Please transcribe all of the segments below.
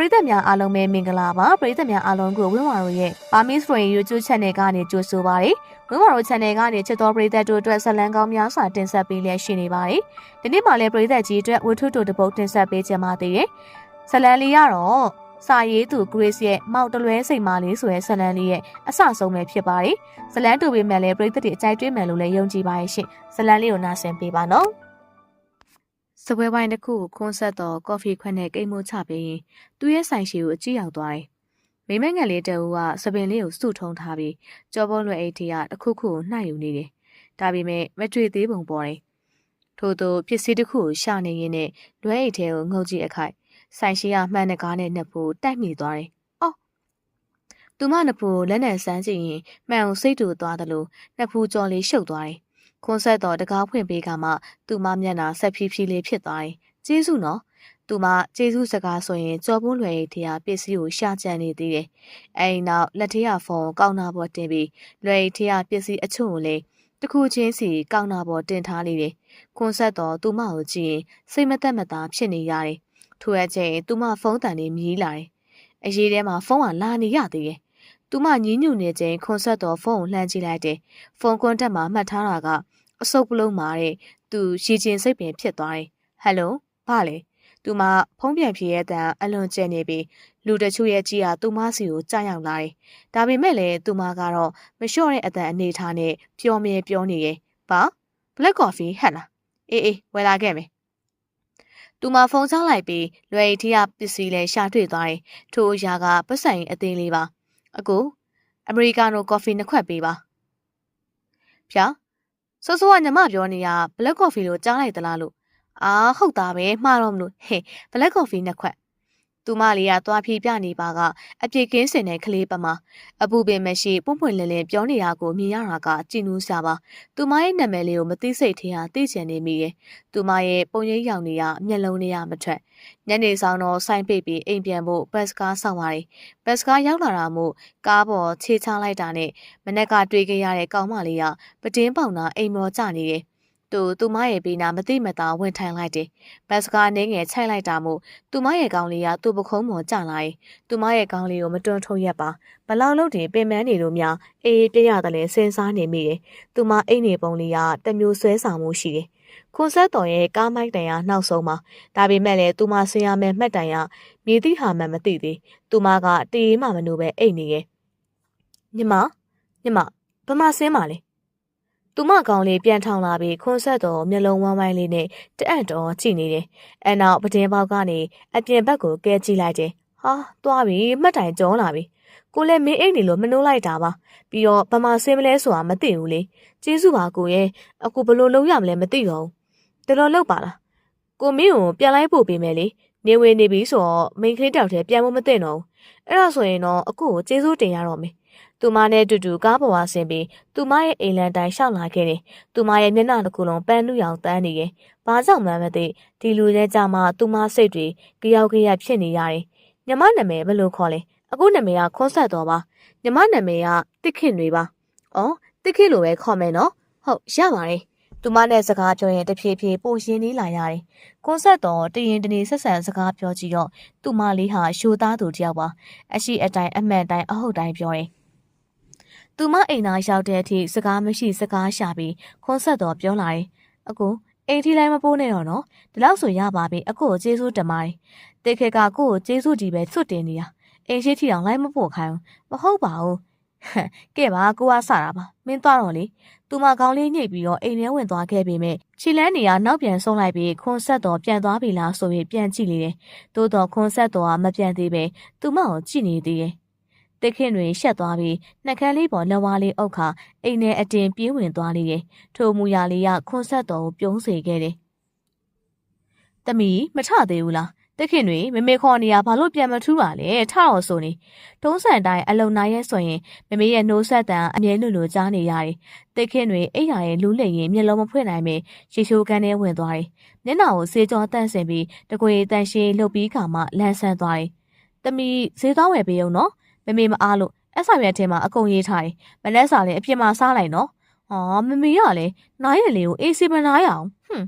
ပရိသတ်များအားလုံးပဲမင်္ဂလာပါပရိသတ်များအားလုံးကိုဝင်းဝါတို့ရဲ့ Parmis Free YouTube Channel ကနေကြိုဆိုပါရစေဝင်းဝါတို့ Channel ကနေချစ်တော်ပရိသတ်တို့အတွက်ဇတ်လန်းကောင်းများစွာတင်ဆက်ပေးလျက်ရှိနေပါတယ်ဒီနေ့မှလည်းပရိသတ်ကြီးအတွက်ဝတ္ထုတို့တစ်ပုဒ်တင်ဆက်ပေးချင်ပါသေးတယ်ဇတ်လန်းလေးကတော့စာရေးသူ Grace ရဲ့မောက်တလွဲစိတ်မာလေးဆိုတဲ့ဇတ်လန်းလေးရဲ့အဆဆုံးပဲဖြစ်ပါတယ်ဇတ်လန်းတူပေမဲ့လည်းပရိသတ်တွေအကြိုက်တွေ့မယ်လို့လည်းယုံကြည်ပါရဲ့ရှင်ဇတ်လန်းလေးကိုနားဆင်ပေးပါနော် စပွဲပိုင်းတစ်ခုကိုခွန်းဆက်တော့ကော်ဖီခွက်နဲ့ကိတ်မိုးချပေးရင်သူ့ရဲ့ဆိုင်ရှိကိုအကြည့်ရောက်သွားတယ်။မိမငယ်လေးတအူကစပင်လေးကိုစုထုံထားပြီးကြောပေါ်လွယ်အိတ်ထရတစ်ခုခုကိုနှိုက်ယူနေတယ်။ဒါပေမဲ့မတွေ့သေးပုံပေါ်တယ်။ထို့သောပစ္စည်းတစ်ခုကိုရှာနေရင်းနဲ့လွယ်အိတ်ထဲကိုငုတ်ကြည့်အခိုက်ဆိုင်ရှိကမှန်တဲ့ကားနဲ့နှစ်ဖို့တိုက်မိသွားတယ်။အော်သူမနှစ်ဖို့လက်နဲ့ဆန်းကြည့်ရင်မှန်အောင်စိတ်တူသွားသလိုနှစ်ဖူးကြော်လေးရှုပ်သွားတယ်။ ခွန်းဆက်တော့တကားဖွင့်ပေးကမှသူမမျက်နှာဆက်ဖြည်းဖြည်းလေးဖြစ်သွားတယ်။ကျေးဇူးနော်။သူမကျေးဇူးစကားဆိုရင်ကြော်ပွန်းလွယ်ရီတရားပစ္စည်းကိုရှာကြံနေသေးတယ်။အဲဒီနောက်လက်ထရဖုန်းကောင်းနာပေါ်တင်ပြီးလွယ်ရီတရားပစ္စည်းအချို့ကိုလည်းတစ်ခုချင်းစီကောင်းနာပေါ်တင်ထားနေတယ်။ခွန်းဆက်တော့သူမကိုကြည့်ရင်စိတ်မသက်မသာဖြစ်နေရတယ်။ထို့အချိန်သူမဖုန်းတန်လေးမြည်လာတယ်။အရေးထဲမှာဖုန်းကလာနေရသေးတယ်။ သူမညင်းညူနေချိန်ခွန်ဆက်တော့ဖုန်းကိုလှမ်းကြည့်လိုက်တယ်။ဖုန်းကွန်တက်မှာမှတ်ထားတာကအစုပ်ပလုံးမာတဲ့သူရှည်ကျင်စိတ်ပင်ဖြစ်သွားတယ်။ဟယ်လိုဘာလဲ။သူမဖုန်းပြန်ဖြေရဲ့တန်အလွန်ကျဲနေပြီးလူတချို့ရဲ့ကြီးကသူမစီကိုကြားရောက်လာတယ်။ဒါပေမဲ့လည်းသူမကတော့မလျှော့တဲ့အတန်အနေထားနဲ့ပျော်မြဲပြောနေရဲ့။ဘာ black coffee ဟဲ့လား။အေးအေးဝယ်လာခဲ့မယ်။သူမဖုန်းချလိုက်ပြီးလွယ်ရီထီကပစ္စည်းလဲရှာတွေ့သွားတယ်။ထိုအရာကပတ်စံအသေးလေးပါ။ အကိုအမေရိကန်နိုကော်ဖီနှစ်ခွက်ပေးပါ။ဖြာစောစောကညီမပြောနေတာ black coffee လို့ကြားလိုက်သလားလို့အာဟုတ်တာပဲမှားတော့မလို့ဟဲ့ black coffee နှစ်ခွက် သူမလေးကသွားဖြေပြနေပါကအပြစ်ကင်းစင်တဲ့ကလေးပမာအပူပင်မရှိပွန့်ပွန့်လင်းလင်းပြောနေတာကိုမြင်ရတာကကြည်နူးစပါသူမရဲ့နာမည်လေးကိုမသိစိတ်ထင်ဟာသိချင်နေမိရဲ့သူမရဲ့ပုံရိပ်ရောင်နေရမျက်လုံးလေးရမထွက်ညနေဆောင်တော့ဆိုင်ပိတ်ပြီးအိမ်ပြန်ဖို့ဘတ်စကားဆောင်ပါတယ်ဘတ်စကားရောက်လာတာမို့ကားပေါ်ခြေချလိုက်တာနဲ့မနေ့ကတွေ့ခဲ့ရတဲ့ကောင်မလေးကပတင်းပေါင်နာအိမ်မော်ကျနေတယ် သူသူမရဲ့ဘေးနာမသိမသာဝင်ထိုင်လိုက်တယ်။ဘတ်စကားနှင်းငယ်ချိုက်လိုက်တာမို့သူမရဲ့ကောင်းလေးကသူ့ပခုံးပေါ်ကျလာရင်သူမရဲ့ကောင်းလေးကိုမတွန်းထုတ်ရက်ပါ။ဘလောက်လို့တင်ပင်မနေလို့များအေးပြရတယ်လဲစဉ်းစားနေမိတယ်။သူမအိတ်နေပုံလေးကတမျိုးဆွဲဆောင်မှုရှိတယ်။ခွန်ဆက်တော်ရဲ့ကားမိုက်တန်ရနောက်ဆုံးမှာဒါပေမဲ့လည်းသူမဆင်ရမယ်မှတ်တန်ရမြေတိဟာမှမသိသေး။သူမကတေးမှမလို့ပဲအိတ်နေရဲ့။ညီမညီမဘမဆင်းပါလေ။ သူမကောင်လေးပြန်ထောင်လာပြီးခွန်ဆက်တော်မျက်လုံးဝမ်းဝိုင်းလေးနဲ့တအံ့တော်ကြည့်နေတယ်။အဲနောက်ပဒင်းပေါက်ကနေအပြင်ဘက်ကိုကဲကြည့်လိုက်တယ်။ဟာသွားပြီမှတ်တိုင်ကျော်လာပြီ။ကိုလည်းမင်းအိတ်နေလို့မနှိုးလိုက်တာပါ။ပြီးတော့ဗမာဆင်းမလဲဆိုတာမသိဘူးလေ။ကျေးဇူးပါကိုရဲ့။အခုဘလို့လုံးရမလဲမသိတော့ဘူး။တော်တော်လောက်ပါလား။ကိုမင်းကိုပြန်လိုက်ဖို့ပေးမယ်လေ။နေဝင်နေပြီဆိုတော့မိန်ကလေးတောက်ထဲပြန်ဖို့မသိတော့ဘူး။အဲ့ဒါဆိုရင်တော့အခုကိုကျေးဇူးတင်ရတော့မယ်။ သူမနဲ့တူတူကားပေါ်ဝဆင်းပြီးသူမရဲ့အိမ်လန်တိုင်းရှောက်လာခဲ့တယ်။သူမရဲ့မျက်နှာတစ်ခုလုံးပန်းနုရောင်တန်းနေတယ်။ဘာကြောင့်မှမသိဒီလူလဲကြမှာသူမစိတ်တွေကြောက်ကြရဖြစ်နေရတယ်။ညီမနာမည်ဘယ်လိုခေါ်လဲ။အခုနာမည်ကခွန်းဆက်တော်ပါ။ညီမနာမည်ကတစ်ခင်တွေပါ။အော်တစ်ခင်လိုပဲခေါ်မယ်နော်။ဟုတ်ရပါတယ်။သူမနဲ့စကားပြောရင်တဖြည်းဖြည်းပိုရှင်းနေလာရတယ်။ကွန်ဆက်တော်တရင်တနေဆက်ဆံစကားပြောကြည့်တော့သူမလေးဟာရှိုးသားသူတယောက်ပါ။အရှိအတိုင်းအမှန်တိုင်းအဟုတ်တိုင်းပြောတယ်။ သူမအိမ်သားရောက်တဲ့အထိစကားမရှိစကားရှာပြီးခွန်ဆက်တော်ပြောလာတယ်။အကိုအိမ်ထိလိုက်မပိုးနဲ့တော့နော်။ဒီလောက်ဆိုရပါပြီ။အကိုကိုကျေးဇူးတင်ပါတယ်။တေခေကကိုကိုကျေးဇူးကြီးပဲစွတ်တင်နေတာ။အိမ်ရှိထီအောင်လိုက်မပို့ခိုင်းဘူး။မဟုတ်ပါဘူး။ကဲပါကိုကစတာပါ။မင်းသွားတော့လေ။သူမကောင်းလေးညှိပ်ပြီးတော့အိမ်ထဲဝင်သွားခဲ့ပေမဲ့ခြေလန်းနေရနောက်ပြန်ဆုံးလိုက်ပြီးခွန်ဆက်တော်ပြန်သွားပြီလားဆိုပြီးပြန်ကြည့်နေတယ်။သို့တော့ခွန်ဆက်တော်ကမပြန်သေးပဲသူမကိုကြည့်နေသေးတယ်။ တက်ခင်တွေရှက်သွားပြီးနှက်ခမ်းလေးပေါ်လက်ဝါးလေးအုပ်ခါအိမ်ထဲအတင်ပြေးဝင်သွားလေတယ်။ထိုမူရာလေးကခွန်ဆက်တော်ကိုပြုံးစေခဲ့တယ်။တမီမထသေးဘူးလား။တက်ခင်တွေမမေခေါ်နေရဘာလို့ပြန်မထူးပါလဲထတော့ဆိုနေတုံးဆန်တိုင်းအလုံနိုင်ရဲ့ဆိုရင်မမေရဲ့နှိုးဆက်တန်အမြဲလိုလိုကြားနေရတယ်တက်ခင်တွေအိယာရဲ့လူးလေရင်မျက်လုံးမဖွင့်နိုင်ပဲရေချိုးကန်းထဲဝင်သွားတယ်မျက်နှာကိုစေးကြောတန့်စင်ပြီးတကွေတန်ရှည်လှုပ်ပြီးခါမှလန်းဆန်းသွားတယ်တမီဈေးသွားဝယ်ပေးအောင်နော် မမေမအားလို့အဆောင်ရက်ထဲမှာအကုန်ရေးထားတယ်မလက်စာလည်းအပြစ်မှာစားလိုက်နော်ဟောမမေကလည်းနားရည်လေးကိုအေးစီမနားရအောင်ဟွန်း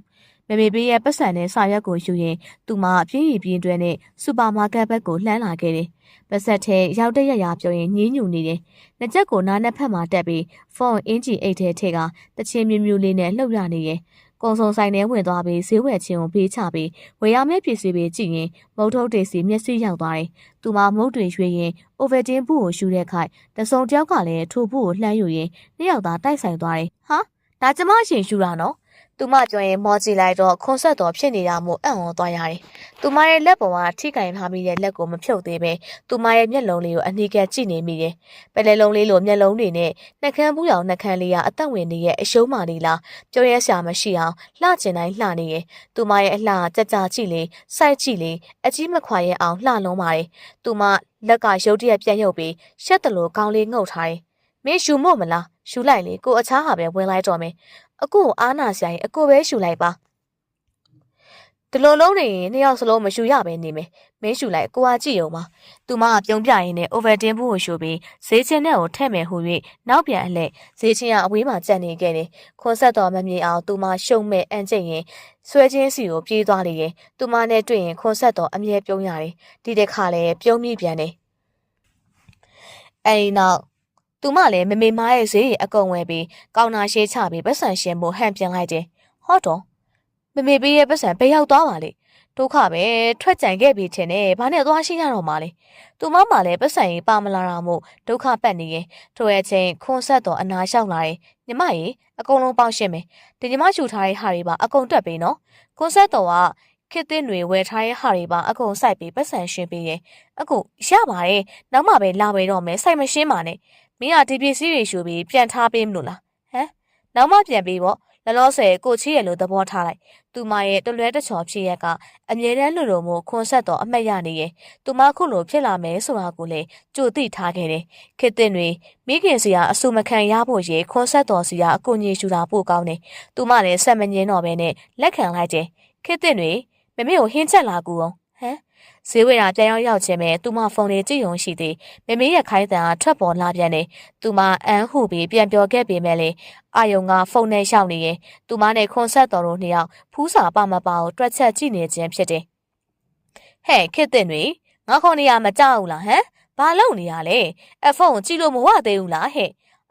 မမေပေးရဲ့ပတ်စံနဲ့စာရွက်ကိုယူရင်သူမပြင်းရည်ပြင်းတွဲနဲ့စူပါမားကတ်ဘက်ကိုလှမ်းလာခဲ့တယ်။ပတ်ဆက်ထဲရောက်တဲ့ရရပြောရင်ညင်းညူနေတယ်။နှစ်ချက်ကိုနားနှစ်ဖက်မှာတက်ပြီးဖုန်းအင်ဂျီအိတ်ထဲထည့်ကတချင်းမြူးမြူးလေးနဲ့လှုပ်ရနေရဲ့။ ကုံစုံဆိုင်ထဲဝင်သွားပြီးဈေးဝယ်ချင်းကိုဘေးချပြီးဝယ်ရမယ့်ပစ္စည်းတွေကြည့်ရင်မုတ်ထုတ်တွေစီမျက်စိရောက်သွားတယ်။သူမမုတ်တွေရွှေရင် Ovaltine ဘူးကိုရှူတဲ့ခိုက်တစုံတယောက်ကလည်းထိုဘူးကိုလှမ်းယူရင်နှစ်ယောက်သာတိုက်ဆိုင်သွားတယ်။ဟာဒါကျမအရှင်ရှူတာနော်။ သူမပြောရင်မော်ကြည့်လိုက်တော့ခွန်ဆက်တော်ဖြစ်နေတာမို့အံ့ဩသွားရတယ်။သူမရဲ့လက်ပေါ်ကထိကင်ထားပြီးတဲ့လက်ကိုမဖြုတ်သေးပဲသူမရဲ့မျက်လုံးလေးကိုအနီးကပ်ကြည့်နေမိတယ်။ပလဲလုံးလေးလိုမျက်လုံးတွေနဲ့နှက်ခမ်းဘူးရောင်နှက်ခမ်းလေးကအသက်ဝင်နေရဲ့အရှုံးမာနေလားပြောရဲရှာမရှိအောင်လှကျင်တိုင်းလှနေရဲ့။သူမရဲ့အလှကြကြကြည့်လေစိုက်ကြည့်လေအကြီးမခွာရဲ့အောင်လှလုံးပါတယ်။သူမလက်ကရုတ်တရက်ပြန်ရုပ်ပြီးရှက်တလို့ကောင်းလေးငုပ်ထားတယ်။မင်းရှူမို့မလားရှူလိုက်လေကိုအခြားဟာပဲဝင်လိုက်တော့မယ် အကိုကိုအားနာစရာရင်အကိုပဲရှူလိုက်ပါဒီလိုလုံးနေရင်နှစ်ယောက်စလုံးမရှူရပဲနေမယ်မင်းရှူလိုက်ကိုကကြည့်ရုံပါသူမကပြုံးပြရင်းနဲ့ Ovaltine ဘူးကိုရှူပြီးဈေးချင်းနဲ့ကိုထည့်မယ်ဟူ၍နောက်ပြန်အလှည့်ဈေးချင်းကအဝေးမှာကြက်နေခဲ့တယ်ခွန်ဆက်တော်မမြင်အောင်သူမရှုံမဲ့အန်ကျိတ်ရင်ဆွဲချင်းစီကိုပြေးသွားလေရင်သူမနဲ့တွေ့ရင်ခွန်ဆက်တော်အမြဲပြုံးရတယ်ဒီတစ်ခါလည်းပြုံးမိပြန်တယ်အဲဒီနောက် သူမလည်းမမေမားရဲ့ဈေးရီအကုန်ဝယ်ပြီးကောင်းနာရှေးချပြီးပတ်စံရှင်မို့ဟန်ပြန်လိုက်တယ်ဟောတော့မမေပေးရဲ့ပတ်စံဘယ်ရောက်သွားပါလဲဒုက္ခပဲထွက်ကြံခဲ့ပြီထင်တယ်ဘာနဲ့သွားရှင်းရတော့မှလဲသူမမှလည်းပတ်စံကြီးပါမလာတာမို့ဒုက္ခပတ်နေရင်ထိုရဲ့ချင်းခွန်ဆက်တော်အနာလျှောက်လာတယ်ညီမကြီးအကုန်လုံးပေါင်းရှင်းမယ်ဒီညီမယူထားတဲ့ဟာတွေပါအကုန်တွက်ပေးနော်ခွန်ဆက်တော်ကခစ်တဲ့တွေဝယ်ထားတဲ့ဟာတွေပါအကုန်စိုက်ပြီးပတ်စံရှင်းပေးရင်အခုရပါတယ်နောက်မှပဲလာပဲတော့မယ်စိုက်မရှင်းပါနဲ့ မင်းကဒီပစ္စည်းတွေရှူပြီးပြန်ထားပေးမလို့လားဟမ်နောက်မှပြန်ပေးပေါ့လောလောဆယ်ကိုချီရဲ့လို့သဘောထားလိုက်သူမရဲ့တလွဲတချော်ဖြစ်ရက်ကအမြဲတမ်းလူလိုမျိုးခွန်ဆက်တော်အမှတ်ရနေရဲ့သူမခုလိုဖြစ်လာမယ်ဆိုတာကိုလည်းကြိုသိထားခဲ့တယ်ခေတ်တင်တွေမိခင်စီကအဆူမခံရဖို့ရေခွန်ဆက်တော်စီကအကူကြီးရှူတာပို့ကောင်းတယ်သူမလည်းဆက်မငင်းတော့ပဲနဲ့လက်ခံလိုက်တယ်ခေတ်တင်တွေမမေကိုဟင်းချက်လာကူအောင်ဟမ် ဈေးဝယ်တာပြန်ရောက်ရောက်ချင်းပဲသူမဖုန်းလေးကြည့်ရုံရှိသေးမမေရဲ့ခိုင်းတန်ကထွက်ပေါ်လာပြန်တယ်သူမအန်းဟုပြီးပြန်ပြောခဲ့ပေမဲ့လေအာယုံကဖုန်းနဲ့ရှောက်နေရင်သူမနဲ့ခွန်ဆက်တော်တို့နှစ်ယောက်ဖူးစာပမပါကိုတွက်ချက်ကြည့်နေခြင်းဖြစ်တယ်ဟဲ့ခစ်တဲ့တွေငါခေါ်နေရမကြောက်ဘူးလားဟမ်ဘာလုပ်နေရလဲအဖုန်းကြည့်လို့မဝသေးဘူးလားဟဲ့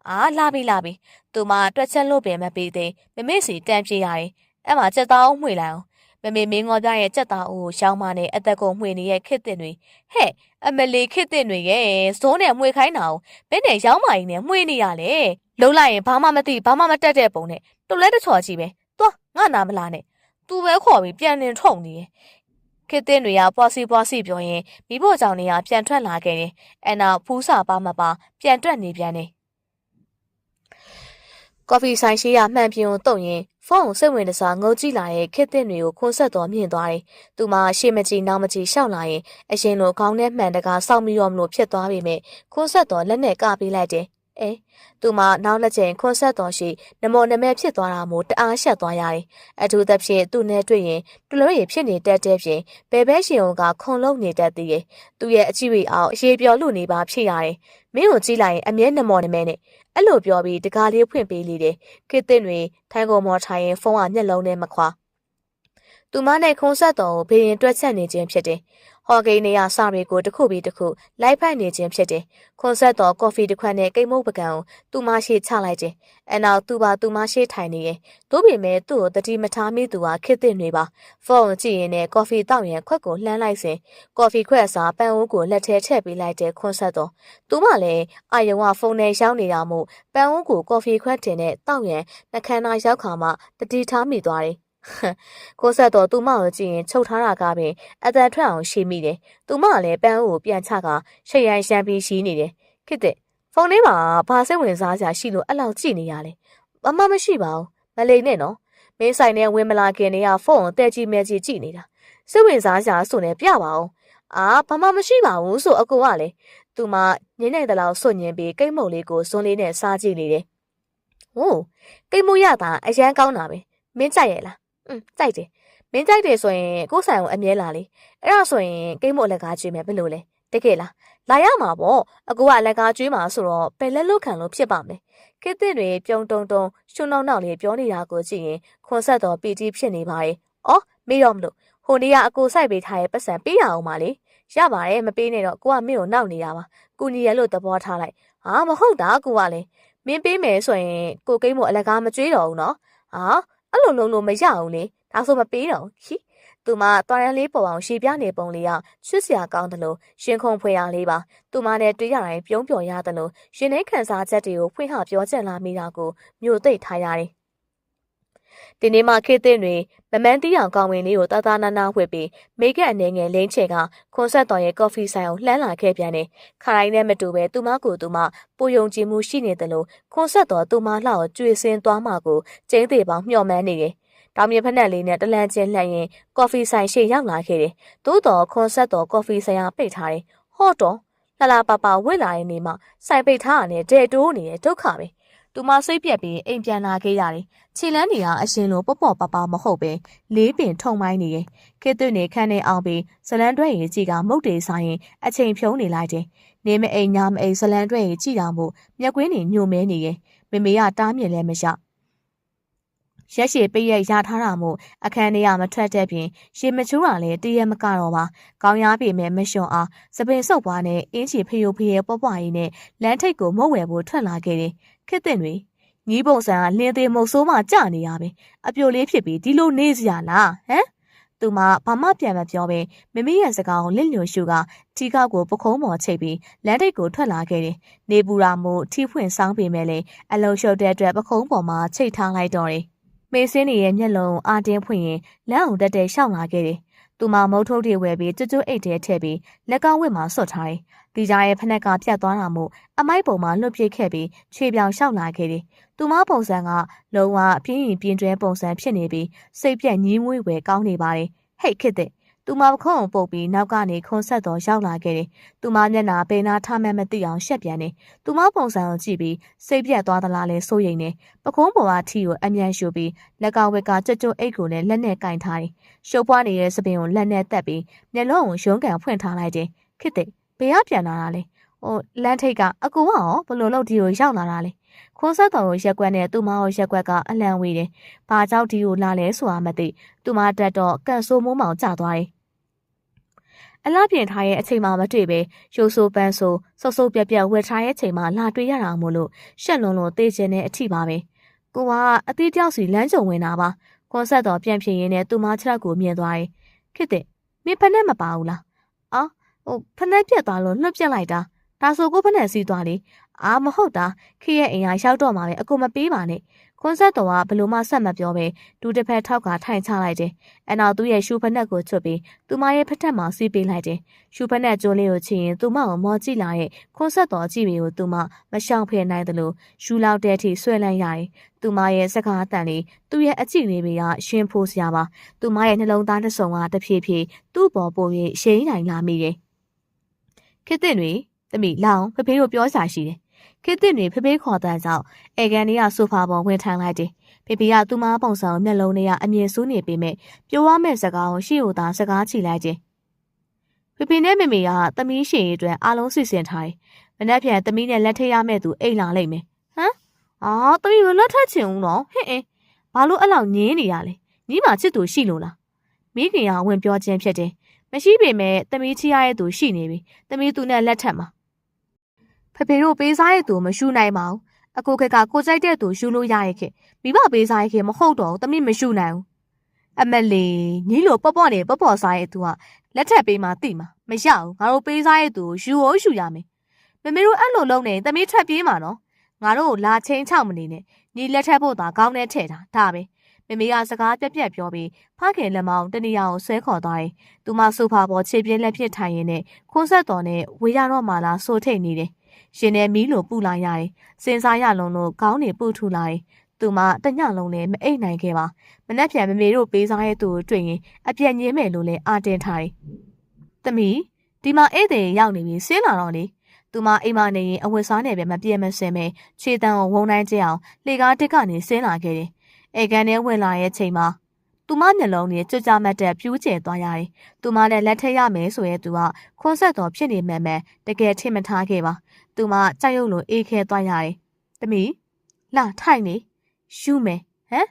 အာလာပြီလာပြီသူမတွက်ချက်လို့ပင်မပေးသေးမမေစီတန်းပြေးရတယ်အဲ့မှာစက်သားအောင်မှွေလိုက်အောင် မမေမင်းငေါ်ပြရဲ့စက်သားအိုးကိုရှောင်းမနဲ့အသက်ကိုမှွေနေရဲ့ခစ်တဲ့တွေဟဲ့အမလီခစ်တဲ့တွေရဲ့ဇိုးနဲ့မှွေခိုင်းတာကိုဘယ်နဲ့ရောင်းမကြီးနဲ့မှွေနေရလဲလုံးလိုက်ရင်ဘာမှမသိဘာမှမတက်တဲ့ပုံနဲ့တူလဲတချော်ကြီးပဲသွားငါနာမလားနဲ့သူပဲခေါ်ပြီးပြန်တင်ထုံနေရဲ့ခစ်တဲ့တွေကပွားစီပွားစီပြောရင်မိဖို့ကြောင့်နေရပြန်ထွက်လာခဲ့တယ်အဲ့နောက်ဖူးစာပါမပါပြန်တွက်နေပြန်တယ်ကော်ဖီဆိုင်ရှိရမှန်ပြင်းကိုတုံရင် ဖုန်းကိုစိတ်ဝင်တစားငုံကြည့်လာရဲ့ခစ်တဲ့တွေကိုခွန်းဆက်တော်မြင့်သွားတယ်။သူမရှေ့မကြည့်နောက်မကြည့်ရှောက်လာရင်အရင်လိုခေါင်းထဲမှန်တကာစောက်ပြီးရောမလို့ဖြစ်သွားပေမဲ့ခွန်းဆက်တော်လက်နဲ့ကပေးလိုက်တယ်။အဲသူမနောက်လက်ချိန်ခွန်းဆက်တော်ရှိနမောနမဲဖြစ်သွားတာမို့တအားရှက်သွားရတယ်။အထူးသဖြင့်သူနဲ့တွေ့ရင်တလို့ရဖြစ်နေတတ်တဲ့ပြင်ဘယ်ဘဲရှင်ကခုံလုံးနေတတ်သေးရဲ့။သူရဲ့အကြည့်ဝေအောင်အရေးပြောလို့နေပါဖြစ်ရတယ်။မင်းကိုကြည့်လိုက်ရင်အမြဲနမောနမဲနဲ့ အဲ့လိုပြောပြီးတကားလေးဖွင့်ပေးလေတယ်ခေတ်တင်တွေထိုင်ကုန်မော်ထိုင်ရင်ဖုန်းကမျက်လုံးနဲ့မခွာ သူမနဲ့ခုံးဆက်တော်ကိုဘေးရင်တွက်ချက်နေခြင်းဖြစ်တယ်ဟော်ဂိန်းနေရစတွေကိုတစ်ခုပြီးတစ်ခုလိုက်ဖက်နေခြင်းဖြစ်တယ်ခွန်ဆက်တော်ကော်ဖီတစ်ခွက်နဲ့ကိတ်မုတ်ပကံကိုသူမရှိချလိုက်တယ်အနောက်သူပါသူမရှိထိုင်နေရင်တို့ပေမဲ့သူ့ကိုတတိမထားမိသူကခစ်တဲ့နေပါဖုန်းကြည့်ရင်လည်းကော်ဖီတောက်ရင်ခွက်ကိုလှမ်းလိုက်စဉ်ကော်ဖီခွက်အစားပန်းအိုးကိုလက်ထဲထည့်ပေးလိုက်တဲ့ခွန်ဆက်တော်သူမှလည်းအာယုံကဖုန်းနဲ့ရောက်နေတာမို့ပန်းအိုးကိုကော်ဖီခွက်တင်နဲ့တောက်ရင်နှခမ်းနာရောက်ခါမှတတိထားမိသွားတယ် ကိုဆက်တော်သူမကိုကြည့်ရင်ချုပ်ထားတာကပင်အတန်ထွက်အောင်ရှိမိတယ်။သူမကလည်းပန်းကိုပြန်ချကရှိရိုင်ရှမ်းပြီးရှိနေတယ်။ခစ်တဲ့ဖုန်းလေးမှာဘာစိတ်ဝင်စားစရာရှိလို့အဲ့လောက်ကြည့်နေရလဲ။ဘာမှမရှိပါဘူး။မလိမ်နဲ့နော်။မင်းဆိုင်နဲ့ဝင်မလာခင်တည်းကဖုန်းကိုတဲကြည့်မဲကြည့်ကြည့်နေတာ။စိတ်ဝင်စားစရာဆိုနေပြပါအောင်။အာဘာမှမရှိပါဘူးဆိုအကူကလည်းသူမညင်းနေတဲ့လောက်စွန့်ညင်ပြီးကိတ်မုတ်လေးကိုဇွန်းလေးနဲ့စားကြည့်နေတယ်။ဟိုးကိတ်မုတ်ရတာအရန်ကောင်းတာပဲ။မင်းကြိုက်ရဲ့လား။ อืมကြိုက်တယ်။မင်းကြိုက်တယ်ဆိုရင်ကိုယ်ဆိုင်ကိုအမြဲလာလေ။အဲ့ဒါဆိုရင်ကိတ်မို့အလကားကျွေးမယ်ဘယ်လိုလဲတကယ်လားလာရမှာပေါ့အကူကလက်ကားကျွေးမှာဆိုတော့ပယ်လက်လွတ်ခံလို့ဖြစ်ပါမယ်ခေတ်သစ်တွေပြုံတုံတုံရှုံနောက်နောက်လေးပြောနေတာကိုကြည့်ရင်ခွန်ဆက်တော်ပီတီဖြစ်နေပါရဲ့အော်မေးတော့မလို့ဟိုနေ့ကအကူစိုက်ပေးထားရဲ့ပတ်စံပေးရအောင်ပါလေရပါတယ်မပေးနဲ့တော့ကိုကမင်းကိုနောက်နေတာပါကုညီရလို့သဘောထားလိုက်ဟာမဟုတ်တာကိုကလည်းမင်းပေးမယ်ဆိုရင်ကိုကိန်းမို့အလက်ကားမကျွေးတော့ဘူးနော်ဟာ အဲ့လိုလုံးလို့မရအောင်လေဒါဆိုမပေးတော့ခီသူမတော်ရန်လေးပေါ်အောင်ရှေ့ပြနေပုံလေးကချွတ်စရာကောင်းတယ်လို့ရှင်ခုန်ဖွေရလေးပါသူမနဲ့တွေ့ရတိုင်းပြုံးပျော်ရတယ်လို့ရှင်နေခန်းစားချက်တွေကိုဖွင့်ဟပြောချက်လာမိတာကိုမြို့သိပ်ထားရတယ် ဒီနေ့မှခေတ်သစ်တွေမမန်းတီးအောင်ကောင်းဝင်လေးကိုတာတာနာနာဝှက်ပြီးမိကက်အနေငယ်လင်းချေကခွန်ဆက်တော်ရဲ့ကော်ဖီဆိုင်ကိုလှမ်းလာခဲ့ပြန်တယ်ခရိုင်းနဲ့မတူပဲသူမကိုသူမပူယုံကြည်မှုရှိနေတယ်လို့ခွန်ဆက်တော်သူမလှကိုကြွေစင်းသွားမှကိုကျင်းသေးပေါင်းမျှော်မှန်းနေတယ်တောင်မြေဖက်နှက်လေးနဲ့တလန့်ချင်းလှည့်ရင်ကော်ဖီဆိုင်ရှေ့ရောက်လာခဲ့တယ်။သို့တော်ခွန်ဆက်တော်ကော်ဖီဆိုင်ကပိတ်ထားတယ်။ဟော့တော့လှလာပပဝစ်လာတဲ့နေမှာဆိုင်ပိတ်ထားရတဲ့ဒဲတိုးနေတဲ့ဒုက္ခပဲ။ သူမစိတ်ပြက်ပြီးအိမ်ပြန်လာခဲ့ရတယ်။ခြေလန်းနေကအရှင်လိုပေါ့ပေါ့ပပမဟုတ်ပဲလေးပင်ထုံမိုင်းနေရဲ့။ခေတ်သွနေခန်းနေအောင်ပြီးဇလန်တွဲရင်ကြည်ကမုတ်တေဆိုင်ရင်အချိန်ဖြုံးနေလိုက်တယ်။နေမအိမ်ညမအိမ်ဇလန်တွဲရင်ကြည်တော်မူမျက်ကွင်းနေညိုမဲနေရဲ့။မမေကတားမြင်လဲမရ။ရက်ရှည်ပိတ်ရက်ရထားတာမို့အခန်းထဲကမထွက်တဲ့ပြင်ရေမချိုးတာလည်းတည့်ရမကတော့ပါကောင်းရပေမဲ့မလျှော်အားစပင်ဆုပ်ပွားနဲ့အင်းချီဖျို့ဖျဲပွားပွားရင်းနဲ့လမ်းထိပ်ကိုမုတ်ဝယ်ဖို့ထွက်လာခဲ့တယ် ခစ်တဲ့တွေညီးပုံစံကလင်းသေးမုတ်ဆိုးမှကြာနေရပဲအပြိုလေးဖြစ်ပြီးဒီလိုနေစရာလားဟမ်သူမဘာမှပြန်မပြောဘဲမမေရဲ့စကားကိုလစ်လျွရှုကထီကောက်ကိုပခုံးပေါ်ချိတ်ပြီးလမ်းထိပ်ကိုထွက်လာခဲ့တယ်။နေပူရာမို့ထီဖွင့်ဆောင်ပေမဲ့လည်းအလုံးရှုပ်တဲ့အတွက်ပခုံးပေါ်မှာချိတ်ထားလိုက်တော့တယ်။မေစင်းနေရဲ့မျက်လုံးအာတင်းဖွင့်ရင်လမ်းအောင်တက်တက်ရှောက်လာခဲ့တယ်။ သူမမုတ်ထုတ်တွေဝယ်ပြီးကျွတ်ကျွတ်အိတ်ထဲထည့်ပြီးလက်ကောက်ဝစ်မှာဆွတ်ထားတယ်။ဒီကြားရဲ့ဖက်နှက်ကပြတ်သွားတာမို့အမိုက်ပုံမှာလွတ်ပြစ်ခဲ့ပြီးခြေပြောင်ရှောက်လာခဲ့တယ်။သူမပုံစံကလုံးဝပြင်းရင်ပြင်းတွဲပုံစံဖြစ်နေပြီးစိတ်ပြက်ညည်းမွေးဝယ်ကောင်းနေပါတယ်။ဟိတ်ခစ်တဲ့ သူမပခုံးပုတ်ပြီးနောက်ကနေခွန်ဆက်တော်ရောက်လာခဲ့တယ်။သူမမျက်နာပေနာထားမှန်းမသိအောင်ရှက်ပြန်တယ်။သူမပုံစံကိုကြည့်ပြီးစိတ်ပြက်သွားသလားလဲစိုးရိမ်နေ။ပခုံးပေါ်ကထီကိုအမြန်ရှုပြီးလက်ကဝက်ကကြွကြွအိတ်ကိုလည်းလက်နဲ့ကင်ထားတယ်။ရှုပ်ပွားနေတဲ့စပင်ကိုလက်နဲ့တက်ပြီးမျက်လုံးကိုရုံးကန်ဖွင့်ထားလိုက်တယ်။ခစ်တဲ့ဘယ်ကပြန်လာတာလဲ။ဟိုလမ်းထိတ်ကအကူကရောဘလို့လို့ဒီကိုရောက်လာတာလဲ။ခွန်ဆက်တော်ကိုရက်ကွက်နဲ့သူမကိုရက်ကွက်ကအလံဝေးတယ်။ဘာကြောင့်ဒီကိုလာလဲဆိုတာမသိ။သူမတက်တော့ကန်ဆိုးမိုးမောင်ကျသွားတယ်။ အလားပြင်ထားရဲ့အချိန်မှမတွေ့ပဲရိုးဆိုးပန်းဆိုဆုပ်ဆုပ်ပြက်ပြက်ဝက်ထားရဲ့အချိန်မှလာတွေ့ရတာမို့လို့ရှက်လွန်လွန်သေးခြင်းနဲ့အထိပါပဲ။ကိုကအသေးတယောက်စီလမ်းကြုံဝင်တာပါ။ခွန်ဆက်တော်ပြန်ဖြစ်ရင်းနဲ့သူမခြေထောက်ကိုမြင်သွားတယ်။ခစ်တဲ့မင်းဖက်နဲ့မပါဘူးလား။အော်ဟိုဖက်နဲ့ပြက်သွားလို့လွှတ်ပြက်လိုက်တာ။ဒါဆိုကိုဖက်နဲ့စီးသွားလေ။အာမဟုတ်တာခေရဲ့အိမ်ကရောက်တော့မှပဲအကူမပေးပါနဲ့။ ခွန်ဆက်တော်ကဘလို့မှဆက်မပြောပဲဒူတစ်ဖက်ထောက်ကထိုင်ချလိုက်တယ်။အနောက်သူ့ရဲ့ရှူဖက်နဲ့ကိုချွတ်ပြီးသူမရဲ့ဖက်ထက်မှာစီးပေးလိုက်တယ်။ရှူဖက်နဲ့ကျိုးလေးကိုချရင်သူမကိုမော်ကြည့်လာရဲ့ခွန်ဆက်တော်ကြည့်ပြီးကိုသူမမရှောင်ဖယ်နိုင်တယ်လို့ရှူလောက်တဲ့အထိဆွဲလန်းရတယ်။သူမရဲ့စကားတန်လေးသူ့ရဲ့အကြည့်လေးတွေကရှင်ဖိုးစရာပါ။သူမရဲ့နှလုံးသားတစ်စုံကတဖြည်းဖြည်းသူ့ပေါ်ပို့ပြီးရှိန်နိုင်လာမိတယ်။ခေတ္တတွေသမီးလောင်ဖဖေးတို့ပြောစာရှိတယ်။ ခေတ္တတွေဖဖေးခေါ်တဲ့ကြောင့်အေကန်တွေကဆိုဖာပေါ်ဝင်ထိုင်လိုက်တယ်။ဖေဖေကသူ့မပုံစံမျက်လုံးတွေကအမြင်ဆူးနေပေမဲ့ပြောရမယ့်စကားကိုရှေ့ကိုသာစကားချီလိုက်တယ်။ဖေဖေနဲ့မေမေကသမီးရှင်ရဲ့အတွက်အားလုံးစီစဉ်ထားတယ်။မနေ့ပြန်သမီးနဲ့လက်ထပ်ရမယ့်သူအိတ်လာလိမ့်မယ်။ဟမ်။အာသမီးမလက်ထပ်ချင်ဘူးနော်။ဟင်အင်းဘာလို့အဲ့လောက်ညင်းနေရလဲ။ညီမချစ်သူရှိလို့လား။မိခင်ကဝင်ပြောခြင်းဖြစ်တယ်။မရှိပေမဲ့သမီးချီရရဲ့သူရှိနေပြီ။သမီးသူနဲ့လက်ထပ်မှာ။ ဖေဖေတို့ပေးစားရဲ့သူမရှူနိုင်ပါဘူး။အကိုခက်ကကိုကြိုက်တဲ့သူရှူလို့ရရဲ့ခေမိဘပေးစားရဲ့ခေမဟုတ်တော့ဘူးသမီးမရှူနိုင်ဘူးအမလီညီလိုပေါ့ပေါ့နေပေါ့ပေါ့စားရဲ့သူကလက်ထပ်ပေးမှတိမှာမရဘူးငါတို့ပေးစားရဲ့သူကိုယူရောယူရမယ်မမေတို့အဲ့လိုလုံးနေသမီးထပ်ပြေးမှာနော်ငါတို့ကိုလာချင်းချောက်မနေနဲ့ညီလက်ထပ်ဖို့သာကောင်းတဲ့ထဲ့တာဒါပဲမမေကစကားပြက်ပြက်ပြောပြီးဖခင်လက်မောင်းတနေရာကိုဆွဲခေါ်သွားတယ်သူမဆိုဖာပေါ်ခြေပြင်းလက်ဖြစ်ထိုင်ရင်းနဲ့ခွန်းဆက်တော်နဲ့ဝေးရတော့မှလားဆိုထိတ်နေတယ် ရှင်နဲ့မီးလိုပူလာရတယ်စင်စားရလုံးလို့ခေါင်းနေပူထူလာတယ်သူမတညလုံးနဲ့မအိတ်နိုင်ခဲ့ပါမနှက်ပြန်မမေတို့ပေးစားရဲ့သူကိုတွေ့ရင်အပြက်ညင်းမယ်လို့လည်းအာတင်ထားတယ်။သမီးဒီမှာဧည့်သည်ရောက်နေပြီဆင်းလာတော့လေသူမအိမ်မနေရင်အဝတ်စားနဲ့ပဲမပြေမစင်ပဲခြေတန်းကိုဝုံတိုင်းကျအောင်လှေကားတစ်ကနေဆင်းလာခဲ့တယ်။အေကန်ထဲဝင်လာရဲ့ချိန်မှာ သူသူမမျက်လုံးနဲ့ကြွကြမတ်တဲ့ပြူးကျဲသွားရတယ်။သူမနဲ့လက်ထက်ရမယ်ဆိုရဲသူကခွန်းဆက်တော်ဖြစ်နေမှန်မှန်တကယ်ထင်မထားခဲ့ပါ။သူမကြောက်ရွံ့လို့အေးခဲသွားရတယ်။တမီလာထိုင်နေရှူမယ်ဟမ်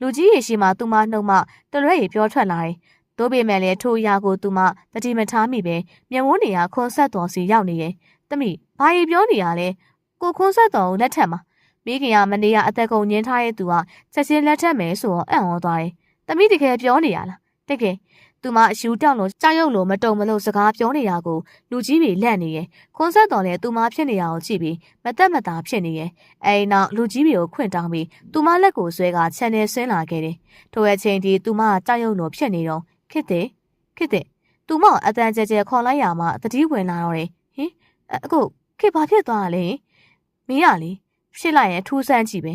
လူကြီးရေရှိမှသူမနှုတ်မှတရွဲ့ရေပြောထွက်လာတယ်။တို့ပေမဲ့လည်းထိုအရာကိုသူမတတိမထားမိပဲမျက်ဝန်းနေရခွန်းဆက်တော်စီရောက်နေရဲ့။တမီဘာရေပြောနေရလဲ။ကိုခွန်းဆက်တော်ကိုလက်ထက်မှာမိခင်ကမနေရအသက်ကုန်ညင်းထားတဲ့သူကချက်ချင်းလက်ထက်မယ်ဆိုတော့အံ့ဩသွားတယ်။ တမိတကယ်ပြောနေရလား။တကယ်သူမအယူတောင်းလို့ကြောက်ရွံ့လို့မတုံမလို့စကားပြောနေတာကိုလူကြီးတွေလက်နေရဲ့။ခွန်းဆက်တော်လည်းသူမဖြစ်နေတာကိုကြည့်ပြီးမတက်မတာဖြစ်နေရဲ့။အဲဒီနောက်လူကြီးတွေကိုခွင့်တောင်းပြီးသူမလက်ကိုဆွဲကခြံထဲဆင်းလာခဲ့တယ်။ထိုအချိန်ဒီသူမကကြောက်ရွံ့လို့ဖြစ်နေတော့ခစ်တယ်ခစ်တယ်သူမအတန်ကြဲကြဲခေါ်လိုက်ရမှတတိဝင်လာတော့တယ်။ဟင်အခုခစ်ဘာဖြစ်သွားတာလဲ။မင်းရလေဖြစ်လိုက်ရင်ထူးဆန်းကြည့်ပဲ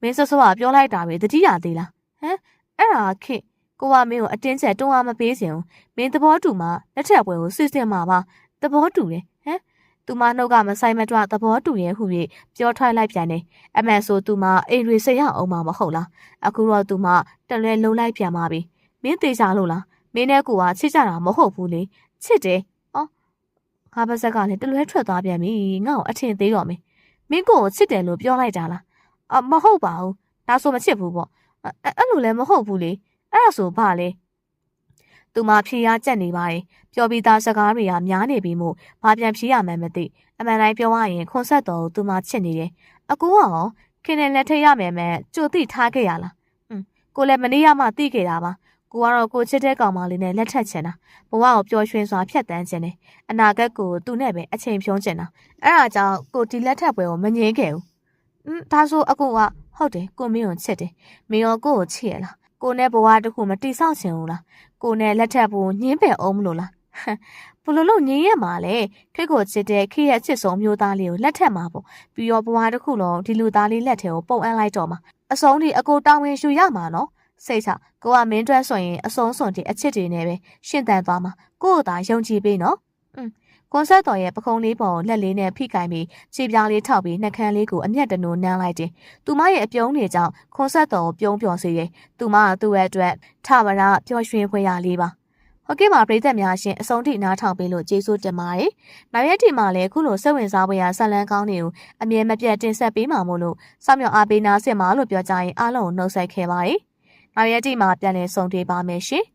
မင်းစောစောကပြောလိုက်တာပဲတတိရသေးလားဟမ် အဲ့ဒါခေကိုကမင်းကိုအတင်းချက်တွန်းအားမပေးစင်ဘူးမင်းသဘောတူမှလက်ထက်ပွဲကိုစစ်စစ်မှာပါသဘောတူတယ်ဟမ်သူမနှုတ်ကမဆိုင်မတွသဘောတူရဲ့ဟု၍ပြောထွက်လိုက်ပြန်တယ်အမှန်ဆိုသူမအိမ်ရီစိတ်ရအောင်မှာမဟုတ်လားအခုတော့သူမတလွဲလုံးလိုက်ပြန်ပါပြီမင်းသေးချလို့လားမင်းနဲ့ကိုကချစ်ကြတာမဟုတ်ဘူးလေချစ်တယ်အော်ငါပါဇက်ကလည်းတလွဲထွက်သွားပြန်ပြီငါ့ကိုအထင်သေးတော့မယ်မင်းကိုကိုချစ်တယ်လို့ပြောလိုက်တာလားအမဟုတ်ပါဘူးဒါဆိုမချစ်ဘူးပေါ့ အဲ့အဲ့လိုလည်းမဟုတ်ဘူးလေအဲ့ဒါဆိုဘာလဲသူမဖြေရကြက်နေပါတယ်ပျော်ပြီးသားစကားတွေကများနေပြီမို့ဘာပြန်ဖြေရမှန်းမသိအမှန်တိုင်းပြောရရင်ခွန်ဆက်တော်ကိုသူမချစ်နေတယ်အကူကရောခင်နဲ့လက်ထက်ရမယ်မဲ့ကြိုသိထားခဲ့ရလားဟွန်းကိုလည်းမနေ့ကမှသိခဲ့တာပါကိုကတော့ကိုချစ်တဲ့ကောင်မလေးနဲ့လက်ထက်ချင်တာဘဝကိုပျော်ရွှင်စွာဖြတ်တန်းခြင်းနဲ့အနာဂတ်ကိုသူနဲ့ပဲအချိန်ဖြုံးချင်တာအဲ့ဒါကြောင့်ကိုဒီလက်ထက်ပွဲကိုမငြင်းခဲ့ဘူးอืมဒါဆိုအကူက ဟုတ်တယ်ကိုမင်းကိုချစ်တယ်မင်းရောကိုကိုချစ်ရလားကိုနဲ့ဘဝတစ်ခုမတိဆောက်ချင်ဘူးလားကိုနဲ့လက်ထက်ဖို့ညင်းပယ်အောင်မလို့လားဘလို့လို့ညင်းရမှာလဲခက်ကိုချစ်တဲ့ခေရဲ့ချစ်ဆုံးမျိုးသားလေးကိုလက်ထက်မှာပေါ့ပြီးတော့ဘဝတစ်ခုလုံးဒီလူသားလေးလက်ထဲကိုပုံအပ်လိုက်တော့မှာအစုံဒီအကိုတောင်းဝင်ရှူရမှာနော်စိတ်ချကိုကမင်းတွက်ဆိုရင်အစုံစွန်တဲ့အချစ်တွေနဲ့ပဲရှင်းတန်သွားမှာကို့ကိုသာယုံကြည်ပေးနော်อืม ကွန်ဆတ်တော်ရဲ့ပခုံးလေးပေါ်ကိုလက်လေးနဲ့ဖိကင်ပြီးခြေပြားလေးထောက်ပြီးနှက်ခမ်းလေးကိုအမျက်တနိုးနမ်းလိုက်တယ်။သူမရဲ့အပြုံးတွေကြောင့်ခွန်ဆက်တော်ကိုပြုံးပျော်စေတယ်။သူမကသူ့ရဲ့အတွက်ထမရပျော်ရွှင်ဖွယ်ရာလေးပါ။ဟုတ်ကဲ့ပါပြည်သက်များရှင်အဆုံးထိနားထောင်ပေးလို့ကျေးဇူးတင်ပါတယ်။နောက်ရက်ဒီမှာလည်းခုလိုစိတ်ဝင်စားဖွယ်ရာဇာတ်လမ်းကောင်းတွေကိုအမြဲမပြတ်တင်ဆက်ပေးမှာမို့လို့စောင့်မျှော်အားပေးနာဆင်ပါလို့ပြောကြရင်အားလုံးကိုနှုတ်ဆက်ခဲ့ပါတယ်။နောက်ရက်ဒီမှာပြန်လည်ဆုံတွေ့ပါမယ်ရှင်။